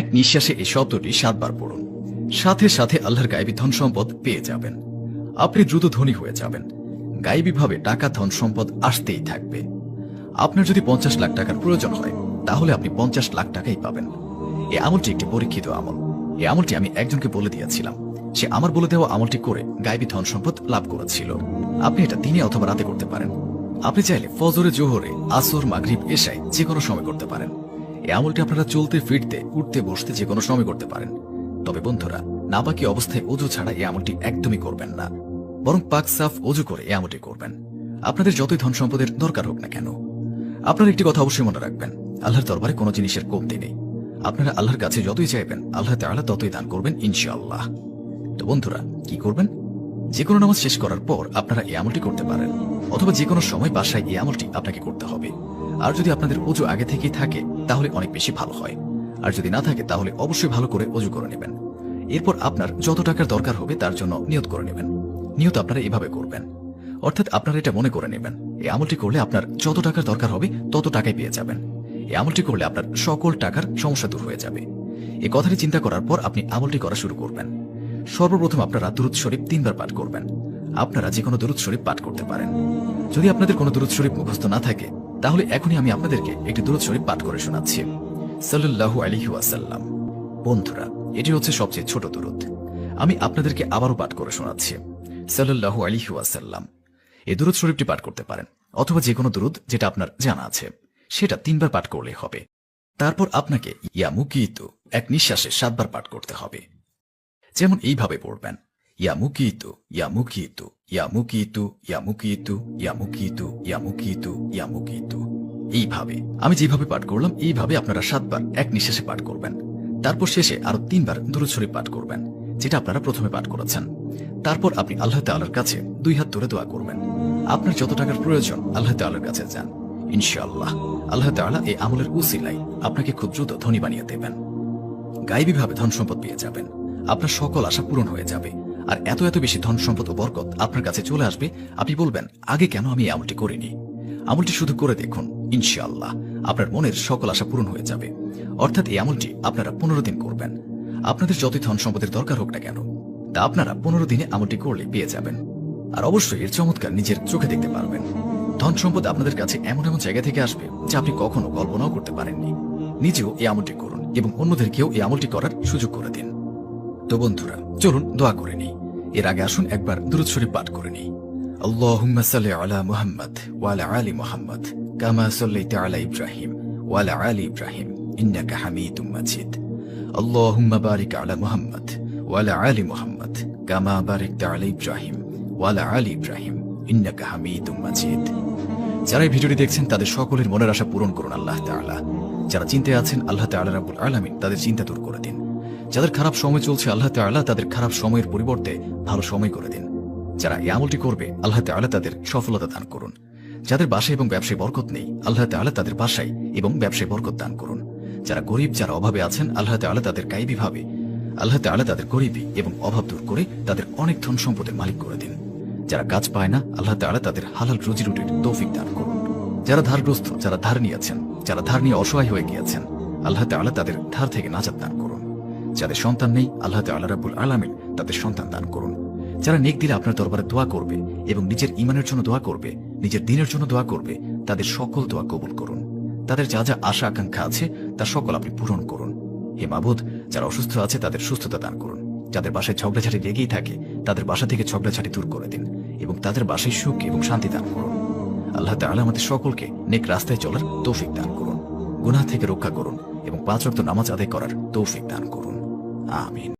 এক নিঃশ্বাসে এই শব্দটি সাতবার পড়ুন। সাথে সাথে আল্লাহর গায়েবী ধন সম্পদ পেয়ে যাবেন। আপনি দ্রুত ধনী হয়ে যাবেন। গায়েবীভাবে টাকা ধন সম্পদ আসতেই থাকবে। আপনার যদি পঞ্চাশ লাখ টাকার প্রয়োজন হয়, তাহলে আপনি পঞ্চাশ লাখ টাকাই পাবেন। এ আমলটি একটি পরীক্ষিত আমল। এই আমলটি আমি একজনকে বলে দিয়েছিলাম। সে আমার বলে দেওয়া আমলটি করে গায়েবী ধন সম্পদ লাভ করেছিল। আপনি এটা দিনে অথবা রাতে করতে পারেন। আপনি চাইলে ফজরে, জোহরে, আসর, মাগরিব, এশায় যে কোনো সময় করতে পারেন। এই আমলটি আপনারা চলতে, ফিরতে, উঠতে, বসতে যে কোনো সময় করতে পারেন। তবে বন্ধুরা, নাপাকি অবস্থায় অজু ছাড়া এই আমলটি একদমই করবেন না। বরং পাক সাফ অজু করে এই আমলটি করবেন। আপনাদের যতই ধন সম্পদের দরকার হোক না কেন, আপনার একটি কথা অবশ্যই মনে রাখবেন। আল্লাহর দরবারে কোনো জিনিসের কমতি নেই। আপনারা আল্লাহর কাছে যতই চাইবেন, আল্লাহ তাআলা ততই দান করবেন, ইনশাআল্লাহ। তো বন্ধুরা, কি করবেন? যে কোনো নামাজ শেষ করার পর আপনারা এই আমলটি করতে পারেন, অথবা যে কোনো সময় বাসায় এই আমলটি আপনাকে করতে হবে। আর যদি আপনাদের অজু আগে থেকেই থাকে, তাহলে অনেক বেশি ভালো হয়। আর যদি না থাকে, তাহলে অবশ্যই ভালো করে অজু করে নেবেন। এরপর আপনার যত টাকার দরকার হবে, তার জন্য নিয়ত করে নেবেন। নিয়ত আপনারা এভাবে করবেন। অর্থাৎ আপনারা এটা মনে করে নেবেন, এই আমলটি করলে আপনার যত টাকার দরকার হবে, তত টাকাই পেয়ে যাবেন। এই আমলটি করলে আপনার সকল টাকার সমস্যা দূর হয়ে যাবে। এই কথাটি চিন্তা করার পর আপনি আমলটি করা শুরু করবেন। সর্বপ্রথম আপনারা দুরুদ শরীফ তিনবার পাঠ করবেন। আপনারা যে কোনো দুরুদ শরীফ পাঠ করতে পারেন। যদি আপনাদের কোনো দুরুদ শরীফ মুখস্থ না থাকে, তাহলে এখনই আমি আপনাদেরকে একটি দুরুদ শরীফ পাঠ করে শোনাচ্ছি। সাল্লাল্লাহু আলাইহি ওয়াসাল্লাম। বন্ধুরা, এটি হচ্ছে সবচেয়ে ছোট দুরুদ। আমি আপনাদেরকে আবারও পাঠ করে শোনাচ্ছি। সাল্লাল্লাহু আলাইহি ওয়াসাল্লাম। এই দুরুদ শরীফটি পাঠ করতে পারেন, অথবা যে কোনো দুরুদ যেটা আপনার জানা আছে, সেটা তিনবার পাঠ করলেই হবে। তারপর আপনাকে ইয়া মুকিতু এক নিঃশ্বাসে সাতবার পাঠ করতে হবে। যেমন এইভাবে পড়বেন। ইয়া মুকিতু ইয়া মুকিতু ইয়া মুকিতু ইয়া মুকিতু ইয়া মুকিতু ইয়া মুকিতু ইয়া মুকিতু এইভাবে। আমি যেভাবে পাঠ করলাম, এইভাবে আপনারা সাতবার এক নিঃশ্বাসে পাঠ করবেন। তারপর শেষে আরও তিনবার শরীফ পাঠ করবেন, যেটা আপনারা প্রথমে পাঠ করেছেন। তারপর আপনি আল্লাহ তাআলার কাছে দুই হাত ধরে দোয়া করবেন। আপনার যত টাকার প্রয়োজন, আল্লাহ তাআলার কাছে যান। ইনশাআল্লাহ। আল্লাহ তাআলা এই আমলের উসিলাই আপনাকে খুব দ্রুত ধনী বানিয়ে দেবেন। গায়েবীভাবে ধন সম্পদ পেয়ে যাবেন। আপনার সকল আশা পূরণ হয়ে যাবে। আর এত এত বেশি ধন সম্পদ ও বরকত আপনার কাছে চলে আসবে, আপনি বলবেন, আগে কেন আমি এই আমলটি করিনি? আমলটি শুধু করে দেখুন, ইনশাআল্লাহ, আপনার মনের সকল আশা পূরণ হয়ে যাবে। অর্থাৎ এই আমলটি আপনারা পনেরো দিন করবেন। আপনাদের যতই ধন সম্পদের দরকার হোক না কেন, তা আপনারা পনেরো দিনে আমলটি করলে পেয়ে যাবেন। আর অবশ্যই এর চমৎকার নিজের চোখে দেখতে পারবেন। ধন সম্পদ আপনাদের কাছে এমন এমন জায়গা থেকে আসবে, যা আপনি কখনো কল্পনাও করতে পারেননি। নিজেও এই আমলটি করুন এবং অন্যদেরকেও এই আমলটি করার সুযোগ করে দিন। তো বন্ধুরা, চলুন দোয়া করে নিই। এর আগে আসুন একবার দুরুদ শরীফ পাঠ করে নিই। আল্লাহুম্মা সাল্লি আলা মুহাম্মদ ওয়া আলা মুহাম্মদ, কামা সাল্লাইতা আলা ইব্রাহিম ওয়া আলা ইব্রাহিম, ইন্নাকা হামিদুম মাজিদ। আল্লাহুম্মা বারিক আলা মুহাম্মদ ওয়া আলা মুহাম্মদ, কামা বারিকতা আলা ইব্রাহিম ওয়া আলা আলি ইব্রাহিম, ইন্নাকা হামিদুম মাজিদ। যারা এই ভিডিওটি দেখছেন, তাদের সকলের মনের আশা পূরণ করুন আল্লাহ তাআলা। যারা চিন্তায় আছেন, আল্লাহ তাআলা রাব্বুল আলামিন তাদের চিন্তা দূর করে দিন। যাদের খারাপ সময় চলছে আল্লাহ তাআলা তাদের খারাপ সময়ের পরিবর্তে ভালো সময় করে দিন। যারা এই আমলটি করবে, আল্লাহ তাআলা তাদের সফলতা দান করুন। যাদের বাসায় এবং ব্যবসায় বরকত নেই, আল্লাহ তাআলা তাদের বাসায় এবং ব্যবসায় বরকত দান করুন। যারা গরিব, যারা অভাবে আছেন, আল্লাহ তাআলা তাদের গাইবী ভাবে। আল্লাহ তাআলা তাদের গরিবী এবং অভাব দূর করে তাদের অনেক ধন সম্পদের মালিক করে দিন। যারা কাজ পায় না, আল্লাহ তাআলা তাদের হালাল রুজি রুটির তৌফিক দান করুন। যারা ধারগ্রস্ত, যারা ধার নিয়েছেন যারা ধার নিয়ে অসহায় হয়ে গিয়েছেন, আল্লাহ তাআলা তাদের ধার থেকে নাজাত দান করুন। যাদের সন্তান নেই, আল্লাহ রাব্বুল আলামিন তাদের সন্তান দান করুন। যারা নেক দিলে আপনার দরবারে দোয়া করবে এবং নিজের ইমানের জন্য দোয়া করবে, নিজের দিনের জন্য দোয়া করবে, তাদের সকল দোয়া কবুল করুন। তাদের যা যা আশা আকাঙ্ক্ষা আছে, তা সকল আপনি পূরণ করুন। হে মাবুদ, যারা অসুস্থ আছে, তাদের সুস্থতা দান করুন। যাদের বাসায় ঝগড়াঝাটি লেগেই থাকে, তাদের বাসা থেকে ঝগড়াঝাটি দূর করে দিন এবং তাদের বাসায় সুখ এবং শান্তি দান করুন। আল্লাহ তাআলা আমাদের সকলকে নেক রাস্তায় চলার তৌফিক দান করুন, গুনাহ থেকে রক্ষা করুন এবং পাঁচ রক্ত নামাজ আদায় করার তৌফিক দান করুন। I mean.